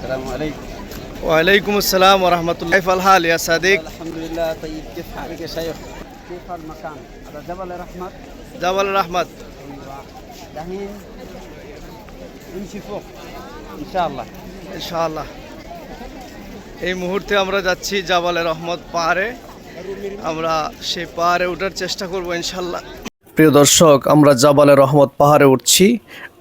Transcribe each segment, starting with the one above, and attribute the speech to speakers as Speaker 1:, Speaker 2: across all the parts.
Speaker 1: السلام عليكم
Speaker 2: ওয়ালাইকুম আসসালাম ওরহমতুল্লাহ كيف الحال يا صديق
Speaker 1: الحمد لله طيب كيف حالك يا شيخ؟ كيف المكان؟ هذا جبل الرحمة
Speaker 2: جبل الرحمت
Speaker 1: ايوه دحين نمشي فوق ان شاء الله
Speaker 2: ইনশাআল্লাহ এই মুহূর্তে আমরা যাচ্ছি জাবালে রহমত পাহাড়ে আমরা সেই পাহাড়ে ওঠার চেষ্টা করব ইনশাল্লাহ প্রিয় দর্শক আমরা জাবালে রহমত পাহাড়ে উঠছি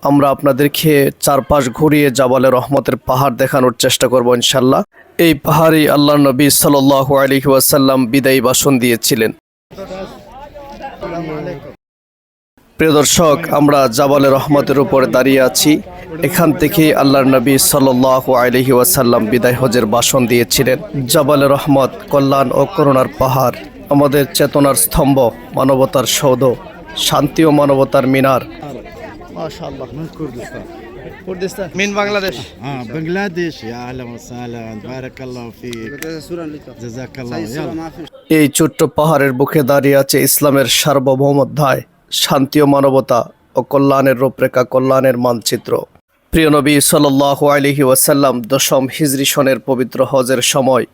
Speaker 2: আমরা আপনাদেরকে চারপাশ ঘুরিয়ে জাবালে রহমতের পাহাড় দেখানোর চেষ্টা করব ইনশাল্লাহ এই পাহাড়েই আল্লাহ নবী সাল্লাহ আলহি ওয়াসাল্লাম বিদায়ী ভাষণ দিয়েছিলেন। প্রিয় দর্শক, আমরা জাবালে রহমতের উপরে দাঁড়িয়ে আছি। এখান থেকেই আল্লাহর নবী সাল্লাহ আলহি ওয়াসাল্লাম বিদায় হজের ভাষণ দিয়েছিলেন। জাবালে রহমত, কল্যাণ ও করুণার পাহাড়, আমাদের চেতনার স্তম্ভ, মানবতার সৌধ, শান্তি ও মানবতার মিনার মাশাআল্লাহ
Speaker 3: من كردستان
Speaker 2: কুর্দিস্তান মিন বাংলাদেশ
Speaker 3: اه بنغلاديش يا اهلا وسهلا بارك الله فيك
Speaker 1: صورة لك
Speaker 3: جزاك الله
Speaker 1: صورة
Speaker 3: يلا
Speaker 1: ما في
Speaker 2: এই ছোট্ট পাহাড়ের বুকে দাঁড়িয়ে আছে ইসলামের সার্বভৌমধ্যায় শান্তি ও মানবতা ও কল্যাণের রূপরেখা কল্যাণের মানচিত্র প্রিয় নবী সাল্লাহ আলহি ওয়াসাল্লাম দশম হিজরি সনের পবিত্র হজের সময়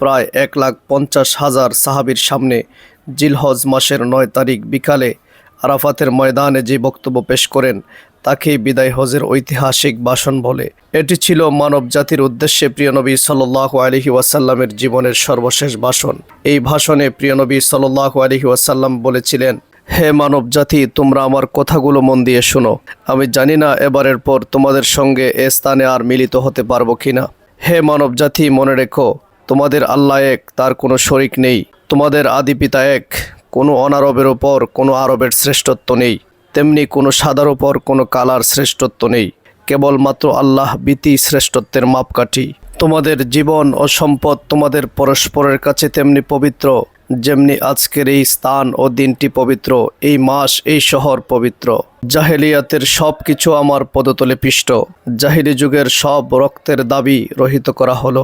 Speaker 2: প্রায় এক লাখ পঞ্চাশ হাজার সাহাবির সামনে জিলহজ মাসের নয় তারিখ বিকালে আরাফাতের ময়দানে যে বক্তব্য পেশ করেন, তাকেই বিদায় হজের ঐতিহাসিক ভাষণ বলে। এটি ছিল মানব জাতির উদ্দেশ্যে প্রিয়নবী সাল্লাহ আলহি ওয়াসাল্লামের জীবনের সর্বশেষ ভাষণ। এই ভাষণে প্রিয়নবী সাল্লাহ আলহি ওয়াসাল্লাম বলেছিলেন, হে মানব জাতি, তোমরা আমার কথাগুলো মন দিয়ে শোনো। আমি জানি না এবারের পর তোমাদের সঙ্গে এ স্থানে আর মিলিত হতে পারব কিনা। হে মানব জাতি, মনে রেখো, তোমাদের আল্লাহ এক, তার কোনো শরিক নেই। তোমাদের আদি পিতা এক কোনো অনারবের ওপর কোনো আরবের শ্রেষ্ঠত্ব নেই, তেমনি কোনো সাদার ওপর কোনো কালার শ্রেষ্ঠত্ব নেই। কেবলমাত্র আল্লাহ বিতি শ্রেষ্ঠত্বের মাপকাঠি। তোমাদের জীবন ও সম্পদ তোমাদের পরস্পরের কাছে তেমনি পবিত্র, যেমনি আজকের এই স্থান ও দিনটি পবিত্র, এই মাস, এই শহর পবিত্র। জাহেলিয়াতের সব কিছু আমার পদতলে পিষ্ট। জাহিলি যুগের সব রক্তের দাবি রহিত করা হলো।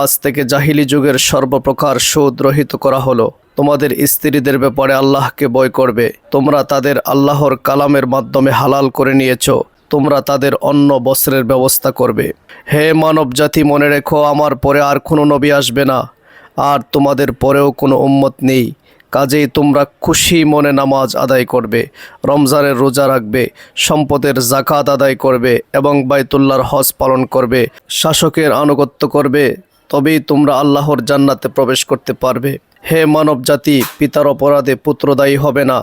Speaker 2: আজ থেকে জাহিলি যুগের সর্বপ্রকার সুদ রহিত করা হলো। তোমাদের স্ত্রীদের ব্যাপারে আল্লাহকে বয় করবে। তোমরা তাদের আল্লাহর কালামের মাধ্যমে হালাল করে নিয়েছো। তোমরা তাদের অন্য বস্ত্রের ব্যবস্থা করবে। হে মানব জাতি মনে রেখো, আমার পরে আর কোনো নবী আসবে না। আর তোমাদের পরেও কোনো উম্মত নেই। কাজেই তোমরা খুশি মনে নামাজ আদায় করবে, রমজানের রোজা রাখবে, সম্পদের জাকাত আদায় করবে এবং বাইতুল্লাহর হজ পালন করবে, শাসকের আনুগত্য করবে। তবেই তোমরা আল্লাহর জান্নাতে প্রবেশ করতে পারবে। হে মানব জাতি পিতার অপরাধে পুত্র দায়ী হবে না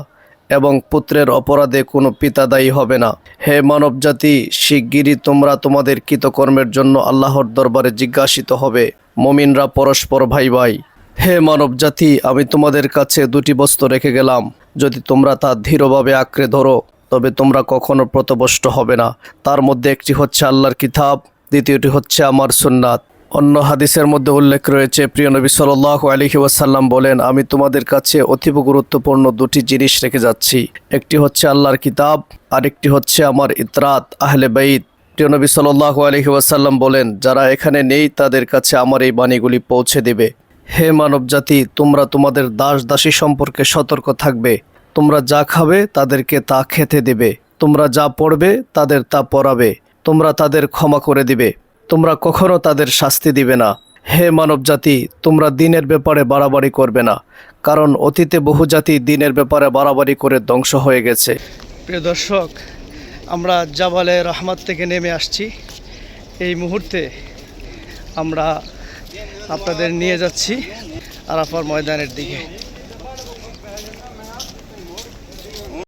Speaker 2: এবং পুত্রের অপরাধে কোনো পিতা দায়ী হবে না। হে মানব জাতি শিগগিরই তোমরা তোমাদের কৃতকর্মের জন্য আল্লাহর দরবারে জিজ্ঞাসিত হবে। মমিনরা পরস্পর ভাই ভাই। হে মানব জাতি আমি তোমাদের কাছে দুটি বস্তু রেখে গেলাম। যদি তোমরা তা ধীরভাবে আঁকড়ে ধরো, তবে তোমরা কখনো প্রতবষ্ট হবে না। তার মধ্যে একটি হচ্ছে আল্লাহর কিতাব, দ্বিতীয়টি হচ্ছে আমার সুন্নাত। অন্য হাদিসের মধ্যে উল্লেখ রয়েছে, প্রিয় নবী সাল্লাহ আলহি ওয়াসাল্লাম বলেন, আমি তোমাদের কাছে অতীব গুরুত্বপূর্ণ দুটি জিনিস রেখে যাচ্ছি। একটি হচ্ছে আল্লাহর কিতাব, আরেকটি হচ্ছে আমার ইতরাত, আহলে বাইত। প্রিয় নবী সাল্লাহ আলহি ওয়াসাল্লাম বলেন, যারা এখানে নেই, তাদের কাছে আমার এই বাণীগুলি পৌঁছে দেবে। হে মানব জাতি তোমরা তোমাদের দাস দাসী সম্পর্কে সতর্ক থাকবে। তোমরা যা খাবে, তাদেরকে তা খেতে দেবে। তোমরা যা পড়বে, তাদের তা পড়াবে। তোমরা তাদের ক্ষমা করে দিবে। তোমরা কখনো তাদের শাস্তি দিবে না। হে মানব জাতি তোমরা দিনের ব্যাপারে বাড়াবাড়ি করবে না, কারণ অতীতে বহু জাতি দিনের ব্যাপারে বাড়াবাড়ি করে ধ্বংস হয়ে গেছে। প্রিয় দর্শক, আমরা জাবালে রহমত থেকে নেমে আসছি। এই মুহূর্তে আমরা আপনাদের নিয়ে যাচ্ছি আরাফার ময়দানের দিকে।